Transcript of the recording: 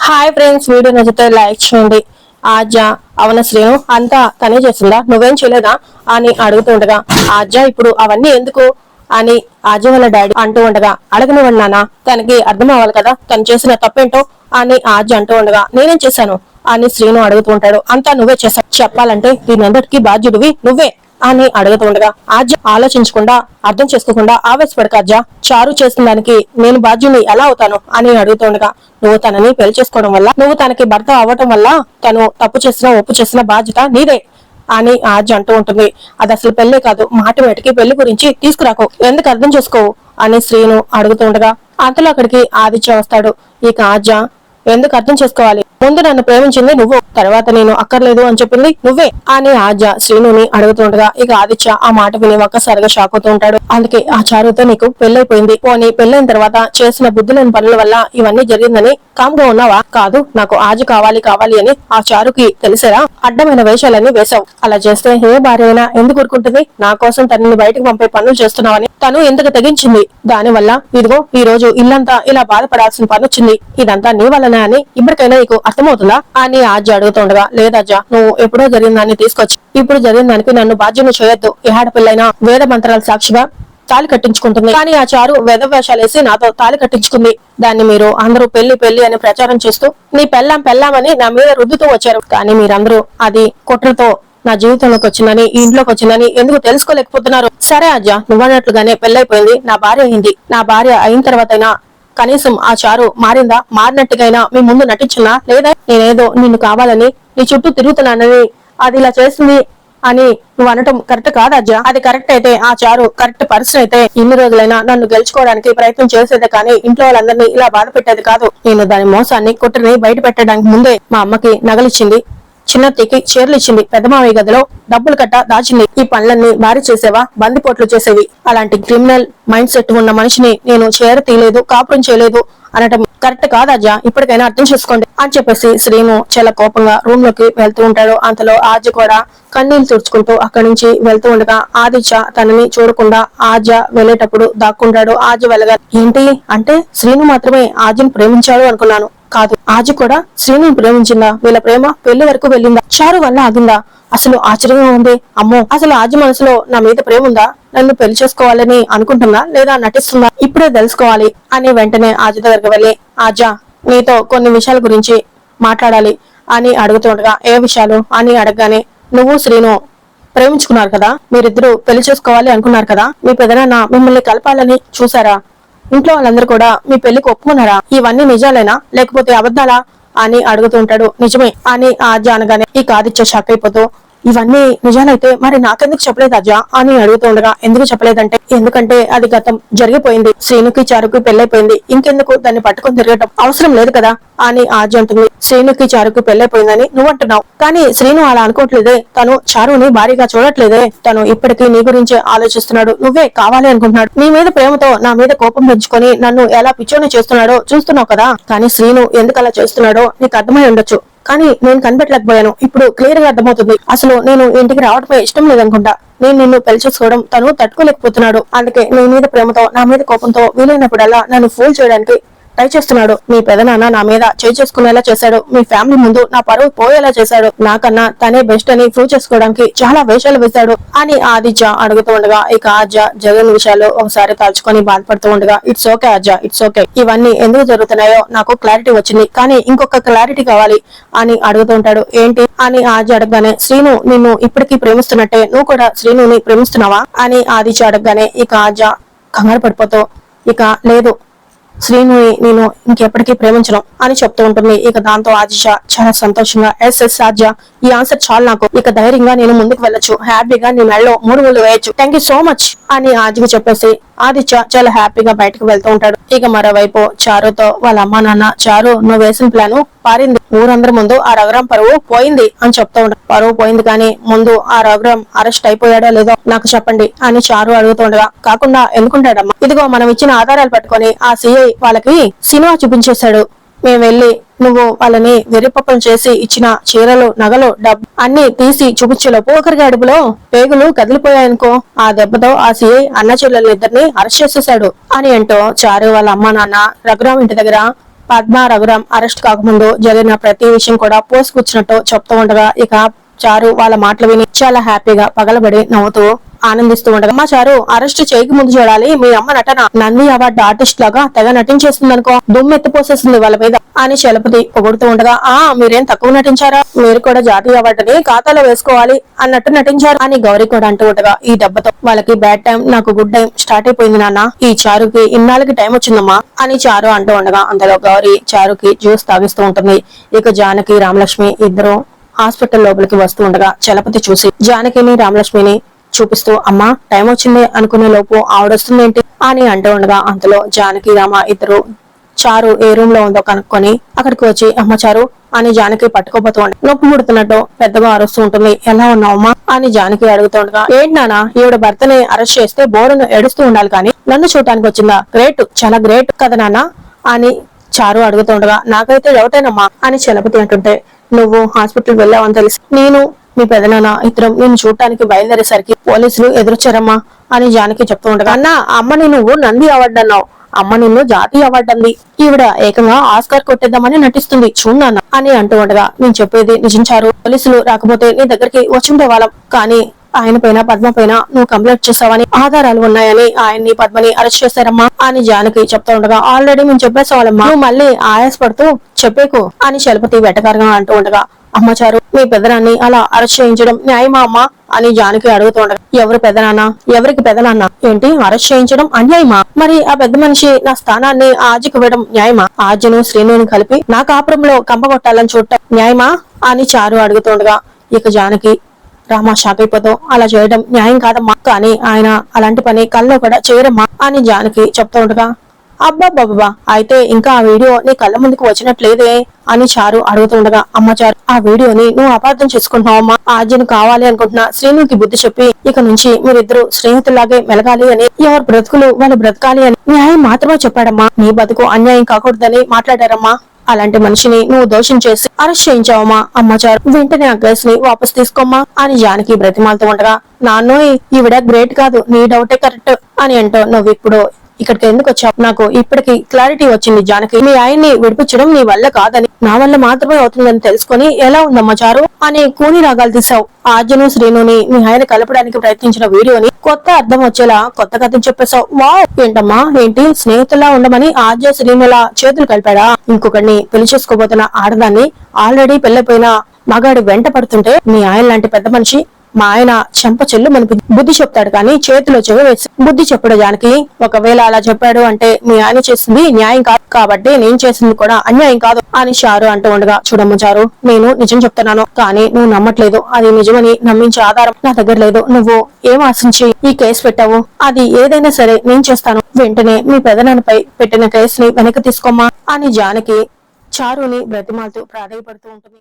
Hi friends video నచ్చితే like చేయండి. ఆజ అవన శ్రీను అంతా తనే చేసిందా? నువ్వేం చేయలేదా? అని అడుగుతుండగా ఆజ ఇప్పుడు అవన్నీ ఎందుకు? అని ఆజ వాళ్ళ డాడీ అంటూ ఉండగా అడగనివ్వండి నాన్న తనకి అర్థం అవ్వాలి కదా తను చేసిన తప్పేంటో? అని ఆజ అంటూ ఉండగా నేనేం చేశాను? అని శ్రీను అడుగుతూ ఉంటాడు అంతా నువ్వే చేశావు. చెప్పాలంటే దీని అందరికీ బాధ్యుడివి నువ్వే. అని అడుగుతుండగా ఆజ్య ఆలోచించకుండా అర్థం చేసుకోకుండా ఆవేశపడక ఆజ్య చారు చేసిన దానికి నేను బాధ్యుని ఎలా అవుతాను అని అడుగుతుండగా నువ్వు తనని పెళ్ళి చేసుకోవడం వల్ల నువ్వు తనకి భర్త అవ్వటం వల్ల తను తప్పు చేసిన ఒప్పు చేసిన బాధ్యత నీదే అని ఆజ్య అంటూ ఉంటుంది. అది అసలు పెళ్ళే కాదు మాట వేటికి పెళ్ళి గురించి తీసుకురాకు ఎందుకు అర్థం చేసుకోవు అని శ్రీను అడుగుతుండగా అంతలో అక్కడికి ఆదిత్య వస్తాడు. ఇక ఆజ్య ఎందుకు అర్థం చేసుకోవాలి? ముందు నన్ను ప్రేమించింది నువ్వు తర్వాత నేను అక్కర్లేదు అని చెప్పింది నువ్వే. అని ఆద్య శ్రీనుని అడుగుతుండగా ఇక ఆదిత్య ఆ మాట విని ఒక్కసారిగా షాక్ అవుతూ ఉంటాడు. అందుకే ఆ చారుతో నీకు పెళ్ళైపోయింది. పోనీ పెళ్ళైన తర్వాత చేసిన బుద్ధులేని పనుల వల్ల ఇవన్నీ జరిగిందని కామ్గా ఉన్నావా? కాదు నాకు ఆజు కావాలి కావాలి అని ఆ చారుకి తెలిసేరా అడ్డమైన వేషాలన్నీ వేశావు. అలా చేస్తే ఏ భార్య అయినా ఎందుకు ఊరుకుంటుంది? నా కోసం తనని బయటకు పంపే పనులు చేస్తున్నావని తను ఎందుకు తెగించింది. దాని వల్ల ఇదిగో ఈ రోజు ఇల్లంతా ఇలా బాధపడాల్సిన పని వచ్చింది ఇదంతా నీ చేశానా అని ఇప్పటికైనా నీకు అర్థమవుతుందా? అని ఆజ్య అడుగుతుండగా లేదజ్జ నువ్వు ఎప్పుడో జరిగిన దాన్ని తీసుకొచ్చి ఇప్పుడు జరిగిన దానికి నన్ను బాధ్యత చేయొద్దు. ఏ ఆడపిల్లైనా వేద మంత్రాల సాక్షిగా తాలి కట్టించుకుంటుంది. కానీ ఆ చారు వేద వేషాలేసి నాతో తాలి కట్టించుకుంది. దాన్ని మీరు అందరూ పెళ్ళి పెళ్ళి అని ప్రచారం చేస్తూ నీ పెళ్ళాం పెళ్ళామని నా మీద రుద్దుతూ వచ్చారు. కానీ మీరందరూ అది కుట్రతో నా జీవితంలోకి వచ్చిందని ఈ ఇంట్లోకి వచ్చిందని ఎందుకు తెలుసుకోలేకపోతున్నారు? సరే అజ్జ నువ్వన్నట్లుగానే పెళ్ళైపోయింది. నా భార్య అయింది. నా భార్య అయిన తర్వాతైనా కనీసం ఆ చారు మారిందా? మారినట్టుగైనా మీ ముందు నటించినా లేదా నేనేదో నిన్ను కావాలని నీ చుట్టూ తిరుగుతున్నానని అది ఇలా చేసింది అని నువ్వు అనటం కరెక్ట్ కాదు అది కరెక్ట్ అయితే ఆ చారు కరెక్ట్ పర్సన్ అయితే ఇన్ని రోజులైనా నన్ను గెలుచుకోవడానికి ప్రయత్నం చేసేదే కానీ ఇంట్లో వాళ్ళందరినీ ఇలా బాధ పెట్టేది కాదు. నేను దాని మోసాన్ని కుట్రని బయట పెట్టడానికి ముందే మా అమ్మకి నగలిచ్చింది. చిన్నతికి చీరలు ఇచ్చింది. పెద్దమామయ్య గదిలో డబ్బులు కట్ట దాచింది. ఈ పనులన్నీ భారీ చేసేవా? బందిపోట్లు చేసేవి. అలాంటి క్రిమినల్ మైండ్ సెట్ ఉన్న మనిషిని నేను చీర తీయలేదు కాపురం చేయలేదు అనటం కరెక్ట్ కాదజ్జా ఇప్పటికైనా అర్థం చేసుకోండి అని చెప్పేసి శ్రీను చాలా కోపంగా రూమ్లోకి వెళ్తూ ఉంటాడు. అంతలో ఆద్య కూడా కన్నీళ్ళు తుడుచుకుంటూ అక్కడి నుంచి వెళ్తూ ఉండగా ఆదిత్య తనని చూడకుండా ఆద్య వెళ్ళేటప్పుడు దాక్కుంటాడు. ఆద్య వెళ్ళగా ఏంటి? అంటే శ్రీను మాత్రమే ఆద్యను ప్రేమించాడు అనుకున్నాను. కాదు. ఆజు కూడా శ్రీను ప్రేమించిందా? వీళ్ళ ప్రేమ పెళ్ళి వరకు వెళ్ళిందా? చారు వల్ల ఆగిందా? అసలు ఆశ్చర్యంగా ఉంది. అమ్మో అసలు ఆజు మనసులో నా మీద ప్రేమ ఉందా? నన్ను పెళ్ళి చేసుకోవాలని అనుకుంటుందా లేదా నటిస్తుందా? ఇప్పుడే తెలుసుకోవాలి అని వెంటనే ఆజు దగ్గరకు వెళ్ళి ఆజా నీతో కొన్ని విషయాల గురించి మాట్లాడాలి అని అడుగుతుండగా ఏ విషయాలు? అని అడగగానే నువ్వు శ్రీను ప్రేమించుకున్నారు కదా? మీరిద్దరూ పెళ్ళి చేసుకోవాలి అనుకున్నారు కదా? మీ పెదనాన్న మిమ్మల్ని కలపాలని చూసారా ఇంట్లో వాళ్ళందరూ కూడా మీ పెళ్ళికి ఒప్పుకున్నారా? ఇవన్నీ నిజాలేనా? లేకపోతే అబద్ధాలా? అని అడుగుతుంటాడు నిజమే. అని ఆద్య అనగానే ఈ కాదిచ్చే షాక్ అయిపోతూ ఇవన్నీ నిజాలైతే మరి నాకెందుకు చెప్పలేదు అజా అని అడుగుతుండగా ఎందుకు చెప్పలేదంటే ఎందుకంటే అది గతం జరిగిపోయింది. శ్రీనుకి చారుకి పెళ్ళైపోయింది. ఇంకెందుకు దాన్ని పట్టుకొని తిరగటం అవసరం లేదు కదా అని ఆద్య అంటుంది. శ్రీనుకి చారుకి పెళ్ళైపోయిందని నువ్వు అంటున్నావు. కానీ శ్రీను అలా అనుకోవట్లేదే. తను చారుని భారీగా చూడట్లేదే. తను ఇప్పటికీ నీ గురించే ఆలోచిస్తున్నాడు. నువ్వే కావాలి అనుకుంటున్నాడు. నీ మీద ప్రేమతో నా మీద కోపం పెంచుకొని నన్ను ఎలా పిచ్చోని చేస్తున్నాడో చూస్తున్నావు కదా. కానీ శ్రీను ఎందుకు అలా చేస్తున్నాడో నీకు అర్థమై ఉండొచ్చు. కానీ నేను కనిపెట్టలేకపోయాను. ఇప్పుడు క్లియర్గా అర్థమవుతుంది. అసలు నేను ఇంటికి రావడమే ఇష్టం లేదనుకుంటా. నేను నిన్ను పెళ్ళి చేసుకోవడం తను తట్టుకోలేకపోతున్నాడు. అందుకే నీ మీద ప్రేమతో నా మీద కోపంతో వీలైనప్పుడల్లా నన్ను ఫోన్ చేయడానికి ట్రై చేస్తున్నాడు మీ పెదనాన్న నా మీద చేయి చేసుకునేలా చేశాడు. మీ ఫ్యామిలీ ముందు నా పరువు పోయేలా చేశాడు. నాకన్నా తనే బెస్ట్ అని ప్రూవ్ చేసుకోవడానికి చాలా వేషాలు వేశాడు. అని ఆదిత్య అడుగుతూ ఉండగా ఇక ఆద్య జగన్ విషయాలు ఒకసారి తలుచుకొని బాధపడుతూ ఉండగా it's okay Aadya it's okay ఇవన్నీ ఎందుకు జరుగుతున్నాయో నాకు క్లారిటీ వచ్చింది. కానీ ఇంకొక క్లారిటీ కావాలి అని అడుగుతూ ఉంటాడు. ఏంటి? అని ఆద్య అడగగానే శ్రీను నిన్ను ఇప్పటికీ ప్రేమిస్తున్నట్టే. నువ్వు కూడా శ్రీనుని ప్రేమిస్తున్నావా? అని ఆదిత్య అడగగానే ఇక ఆద్య కంగారు పడిపోతూ ఇక లేదు. శ్రీను నేను ఇంకెప్పటికీ ప్రేమించను అని చెప్తూ ఉంటుంది. ఇక దాంతో ఆదిశ చాలా సంతోషంగా ఎస్ ఎస్ ఆద్య ఈ ఆన్సర్ చాలు నాకు. ఇక ధైర్యంగా నేను ముందుకు వెళ్ళొచ్చు. హ్యాపీగా నీ మెడలో మూడు ముళ్ళు వేయచ్చు. థ్యాంక్ యూ సో మచ్ అని ఆదికి చెప్పేసి ఆదిత్య చాలా హ్యాపీగా బయటకు వెళ్తూ ఉంటాడు. ఇక మరోవైపు చారుతో వాళ్ళ అమ్మా నాన్న చారు నువ్వు వేసిన ప్లాను పారింది. ఊరందరి ముందు ఆ రఘురాం పరువు పోయింది అని చెప్తూ ఉంటాడు పరువు పోయింది కానీ ముందు ఆ రఘురాం అరెస్ట్ అయిపోయాడో లేదో నాకు చెప్పండి అని చారు అడుగుతుండగా కాకుండా ఎందుకుంటాడమ్మా? ఇదిగో మనం ఇచ్చిన ఆధారాలు పట్టుకొని ఆ సిఐ వాళ్ళకి సినిమా చూపించేశాడు. మేము వెళ్ళి నువ్వు వాళ్ళని వెర్రిపప్పం చేసి ఇచ్చిన చీరలు నగలు డబ్బు అన్ని తీసి చూపించలోపు ఒకరికి అడుపులో పేగులు కదిలిపోయాయనుకో ఆ దెబ్బతో ఆ సిఐ అన్న చెల్లెలు ఇద్దరిని అరెస్ట్ చేసేశాడు అని అంటూ చారు వాళ్ళ అమ్మా నాన్న రఘురాం ఇంటి దగ్గర పద్మ రఘురాం అరెస్ట్ కాకముందు జరిగిన ప్రతి విషయం కూడా పోసుకొచ్చినట్టు చెప్తూ ఉండగా ఇక చారు వాళ్ళ మాటలు విని చాలా హ్యాపీగా పగలబడి నవ్వుతూ ఆనందిస్తూ ఉండగా అమ్మ చారు అరెస్ట్ చేయక ముందు చూడాలి. మీ అమ్మ నటన నంది అవార్డు ఆర్టిస్ట్ లాగా తెగ నటించేస్తుంది అనుకో దుమ్మెత్తిపోసేస్తుంది వాళ్ళ మీద అని చలపతి పొగుడుతూ ఉండగా ఆ మీరేం తక్కువ నటించారా? మీరు కూడా జాతీయ అవార్డుని ఖాతాలో వేసుకోవాలి అన్నట్టు నటించారు అని గౌరీ కూడా అంటూ ఉండగా ఈ దెబ్బతో వాళ్ళకి బ్యాడ్ టైం నాకు గుడ్ టైం స్టార్ట్ అయిపోయింది నాన్న. ఈ చారుకి ఇన్నాళ్ళకి టైం వచ్చిందమ్మా అని చారు అంటూ ఉండగా అందులో గౌరీ చారుకి జ్యూస్ తాగిస్తూ ఉంటుంది. ఇక జానకి రామలక్ష్మి ఇద్దరు హాస్పిటల్ లోపలికి వస్తూ ఉండగా చలపతి చూసి జానకిని రామలక్ష్మిని చూపిస్తూ అమ్మా టైం వచ్చింది అనుకునే లోపు ఆవిడొస్తుందేంటి? అని అంటూ ఉండగా అంతలో జానకి రామ ఇద్దరు చారు ఏ రూమ్లో ఉందో కనుక్కొని అక్కడికి వచ్చి అమ్మ చారు అని జానకి పట్టుకోపోతూ నొప్పి ముడుతున్నట్టు పెద్దగా అరుస్తూ ఉంటుంది ఎలా ఉన్నావమ్మా అని జానకి అడుగుతుండగా ఏంటి నాన్న ఈవిడ భర్తని అరెస్ట్ చేస్తే బోరును ఏడుస్తూ ఉండాలి కానీ నన్ను చూడటానికి వచ్చిందా? గ్రేట్ చాలా గ్రేట్ కదా నాన్న అని చారు అడుగుతుండగా నాకైతే డౌటేనమ్మా అని చలపతి అంటుంటే నువ్వు హాస్పిటల్ వెళ్ళావని తెలిసి. నేను మీ పెదనాన్న ఇద్దరం నేను చూడటానికి బయలుదేరేసరికి పోలీసులు ఎదురొచ్చారమ్మా అని జానకి చెప్తూ ఉండగా అన్న అమ్మని నువ్వు నంది అవార్డు అన్నావు అమ్మ నిన్ను జాతీయ అవార్డు అంది ఈవిడ ఏకంగా ఆస్కార్ కొట్టేద్దామని నటిస్తుంది. చూడన్నా అని అంటూ ఉండగా నేను చెప్పేది నిజంచారు. పోలీసులు రాకపోతే నీ దగ్గరికి వచ్చిండే వాళ్ళం. కానీ ఆయన పైన పద్మ పైన నువ్వు కంప్లైంట్ చేసావని ఆధారాలు ఉన్నాయని ఆయన్ని పద్మని అరెస్ట్ చేశారమ్మా అని జానకి చెప్తూ ఉండగా ఆల్రెడీ మేము చెప్పేసావాళ్ళమ్మా నువ్వు మళ్ళీ ఆయాసపడుతూ చెప్పేకు అని చలపతి వెటకారంగా అంటూ ఉండగా అమ్మచారు మీ పెదనాన్ని అలా అరెస్ట్ చేయించడం న్యాయమా అమ్మా అని జానకి అడుగుతుండగా ఎవరు పెదనాన్న? ఎవరికి పెదనాన్న? ఏంటి? అరెస్ట్ చేయించడం అన్యాయమా? మరి ఆ పెద్ద మనిషి నా స్థానాన్ని ఆజకు ఇవ్వడం న్యాయమా? ఆజ్యను శ్రీనుని కలిపి నా కాపురంలో కంపగొట్టాలని చూడటం న్యాయమా? అని చారు అడుగుతుండగా ఇక జానకి రామా షాక్ అయిపోతాం అలా చేయడం న్యాయం కాదమ్మా. కానీ ఆయన అలాంటి పని కల్లో కూడా చేయరమ్మా అని జానకి చెప్తూ ఉండగా అబ్బాబ్బాబ్బా అయితే ఇంకా ఆ వీడియో నీ కళ్ళ ముందుకు వచ్చినట్లేదే అని చారు అడుగుతుండగా అమ్మ చారు ఆ వీడియోని నువ్వు అపార్థం చేసుకుంటున్నావమ్మా ఆజ్యను కావాలి అనుకుంటున్నా శ్రీనుకి బుద్ధి చెప్పి ఇక నుంచి మీరిద్దరు స్నేహితులాగే మెలగాలి అని ఎవరి బ్రతుకులు వాళ్ళు బ్రతకాలి అని న్యాయం మాత్రమే చెప్పాడమ్మా. నీ బతుకు అన్యాయం కాకూడదని మాట్లాడారమ్మా. అలాంటి మనిషిని నువ్వు దోషం చేసి అరెస్ట్ చేయించావమ్మా అమ్మచారు వెంటనే ఆ కేసు ని వాపస్ తీసుకోమ్మా అని జానకి బ్రతిమాలతో ఉండగా నాన్నోయ్ ఈవిడ గ్రేట్ కాదు నీ డౌటే కరెక్ట్ అని అంటూ నువ్వు ఇప్పుడు ఇక్కడికి ఎందుకు వచ్చావు? నాకు ఇప్పటికి క్లారిటీ వచ్చింది జానకి. మీ ఆయన్ని విడిపించడం నీ వల్ల కాదని నా వల్ల మాత్రమే అవుతుందని తెలుసుకొని ఎలా ఉందమ్మా చారు? అని కూని రాగాలు తీసావు ఆర్జను శ్రీనుని మీ ఆయన కలపడానికి ప్రయత్నించిన వీడియోని కొత్త అర్థం వచ్చేలా కొత్త కథ చెప్పేశావు. వా ఏంటమ్మా? ఏంటి? స్నేహితులా ఉండమని ఆర్జ శ్రీనుల చేతులు కలిపాడా? ఇంకొకరిని పెళ్ళి చేసుకోబోతున్న ఆడదాన్ని ఆల్రెడీ పెళ్ళిపోయిన మగాడి వెంట పడుతుంటే మీ ఆయన లాంటి పెద్ద మనిషి మా ఆయన చెంప చెల్లు మనకి బుద్ధి చెప్తాడు కానీ చేతిలో చెవి వేసి బుద్ధి చెప్పడు జానకి ఒకవేళ అలా చెప్పాడు అంటే మీ ఆయన చేసింది న్యాయం కాదు కాబట్టి నేను చేసింది కూడా అన్యాయం కాదు అని చారు అంటూ ఉండగా చూడమ్మ చారు నేను నిజం చెప్తున్నాను కానీ నువ్వు నమ్మట్లేదు. అది నిజమని నమ్మించే ఆధారం నా దగ్గర లేదు. నువ్వు ఏం ఆశించి ఈ కేసు పెట్టావు? అది ఏదైనా సరే నేను చేస్తాను. వెంటనే మీ పెదనాన్నపై పెట్టిన కేసుని వెనక్కి తీసుకోమ్మా అని జానకి చారుని బ్రతిమాలతో ప్రాధాయపడుతూ ఉంటుంది.